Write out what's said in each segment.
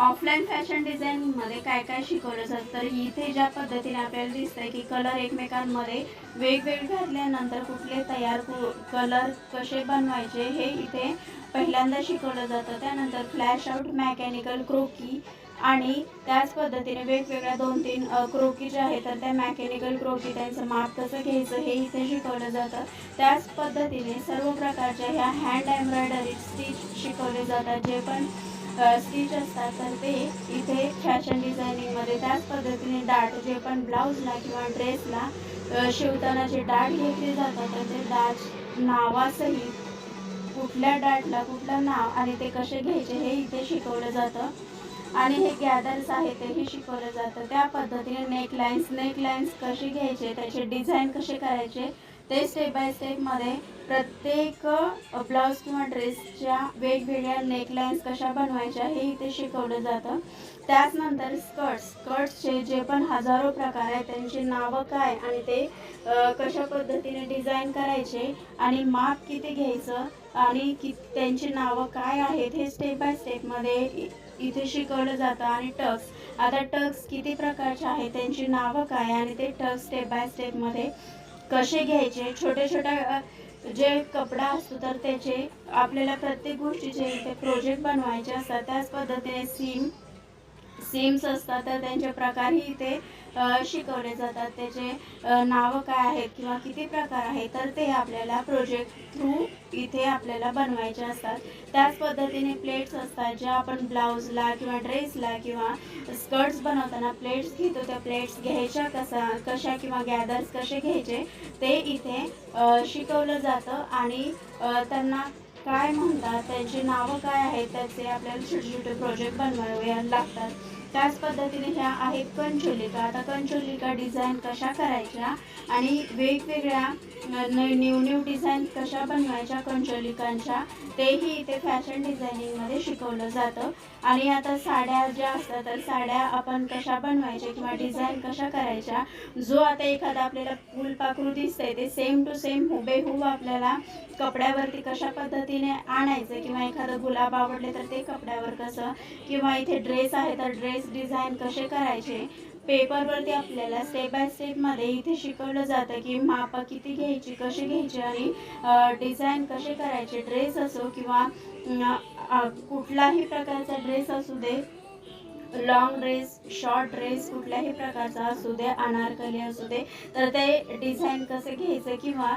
Offline fashion डिझाईनिंगमध्ये काय काय शिकवलं जातं? तर इथे ज्या पद्धतीने आपल्याला दिसतंय की कलर एकमेकांमध्ये वेगवेगळे घातल्यानंतर कुठले तयार कलर कसे बनवायचे हे इथे पहिल्यांदा शिकवलं जातं. त्यानंतर फ्लॅश आउट मॅकॅनिकल क्रोकी आणि त्याच पद्धतीने वेगवेगळ्या दोन तीन क्रोकी ज्या आहेत तर त्या मॅकॅनिकल क्रोकी त्यांचं माप कसं घ्यायचं हे इथे शिकवलं जातं. त्याच पद्धतीने सर्व प्रकारच्या ह्या हँड एम्ब्रॉयडरी स्टिच शिकवले जातात जे पण स्टिच असतात. तर ते इथे फॅशन डिझायनिंगमध्ये त्याच पद्धतीने डाट जे पण ब्लाऊजला किंवा ड्रेसला शिवताना जे डाट घेतले जातात तर ते डाट नावासहित कुठल्या डाटला कुठलं नाव आणि ते कसे घ्यायचे हे इथे शिकवलं जातं. आणि हे गॅदर्स आहे तेही शिकवलं जातं. त्या पद्धतीने नेक लाईन्स नेक लाईन्स कसे घ्यायचे त्याचे डिझाईन कसे करायचे ते स्टेप बाय स्टेपमध्ये प्रत्येक ब्लाऊज किंवा ड्रेसच्या वेगवेगळ्या नेकलाईन्स कशा बनवायच्या हे इथे शिकवलं जातं. त्याचनंतर स्कर्ट्स स्कर्ट्सचे जे पण हजारो प्रकार आहेत त्यांची नावं काय आणि ते कशा पद्धतीने डिझाईन करायचे आणि माप किती घ्यायचं आणि कि त्यांची नावं काय आहेत हे स्टेप बाय स्टेपमध्ये इ- इथे शिकवलं जातं. आणि टक्स आता टक्स किती प्रकारचे आहेत त्यांची नावं काय आणि ते टक्स स्टेप बाय स्टेपमध्ये कसे घ्यायचे? छोटे छोट्या जे कपडा असतो तर त्याचे आपल्याला प्रत्येक गोष्टीचे इथे प्रोजेक्ट बनवायचे असतात. त्याच पद्धतीने सीम सिम्स असतात तर त्यांचे प्रकारही इथे शिकवले जातात. त्याचे नावं काय आहेत किंवा किती प्रकार आहेत तर ते आपल्याला प्रोजेक्ट थ्रू इथे आपल्याला बनवायचे असतात. त्याच पद्धतीने प्लेट्स असतात ज्या आपण ब्लाऊजला किंवा ड्रेसला किंवा स्कर्ट्स बनवताना प्लेट्स घेतो त्या प्लेट्स घ्यायच्या कसा कशा किंवा गॅदर्स कसे घ्यायचे ते इथे शिकवलं जातं. आणि त्यांना काय म्हणतात त्यांची नावं काय आहेत त्याचे आपल्याला छोटे छोटे प्रोजेक्ट बनवावे लागतात. त्याच पद्धतीने ह्या आहेत कंचोलिका आता कंचोलिका डिझाईन कशा करायच्या आणि वेगवेगळ्या न्यू न्यू डिझाईन कशा बनवायच्या कंचोलिकांच्या तेही इथे फॅशन डिझायनिंगमध्ये शिकवलं जातं. आणि आता साड्या ज्या असतात तर साड्या आपण कशा बनवायच्या किंवा डिझाईन कशा करायच्या जो आता एखादा आपल्याला फुलपाखरू दिसतंय ते सेम टू सेम हुबेहूब आपल्याला कपड्यावरती कशा पद्धतीने आणायचं किंवा एखादं गुलाब आवडले तर ते कपड्यावर कसं किंवा इथे ड्रेस आहे तर ड्रेस डिझाईन कसे करायचे? पेपरवरती आपल्याला स्टेप बाय स्टेपमध्ये इथे शिकवलं जातं की मापं किती घ्यायची कशी घ्यायची आणि डिझाईन कसे करायचे? ड्रेस असो किंवा कुठलाही प्रकारचा ड्रेस असू दे लॉंग ड्रेस शॉर्ट ड्रेस कुठल्याही प्रकारचा असू दे अनारकली असू दे तर ते डिझाईन कसं घ्यायचं किंवा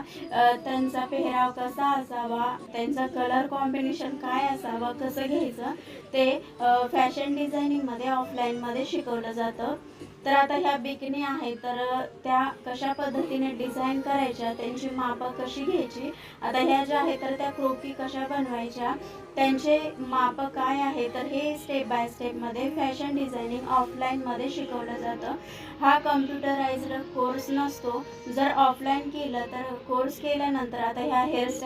त्यांचा पेहराव कसा असावा त्यांचा कलर कॉम्बिनेशन काय असावं कसं घ्यायचं ते फॅशन डिझायनिंगमध्ये ऑफलाईनमध्ये शिकवलं जातं. तर आता ह्या बिकनी आहे तर त्या कशा पद्धतीने डिझाईन करायच्या त्यांची मापं कशी घ्यायची? आता ह्या ज्या आहेत तर त्या क्रोकी कशा बनवायच्या? त्यांचे माप काय आहे तर हे स्टेप बाय स्टेपमध्ये फॅशन डिझायनिंग ऑफलाईनमध्ये शिकवलं जातं. हा कम्प्युटराइज्ड कोर्स नसतो. जर ऑफलाईन केलं तर कोर्स केल्यानंतर आता ह्या हेअरस्टाईल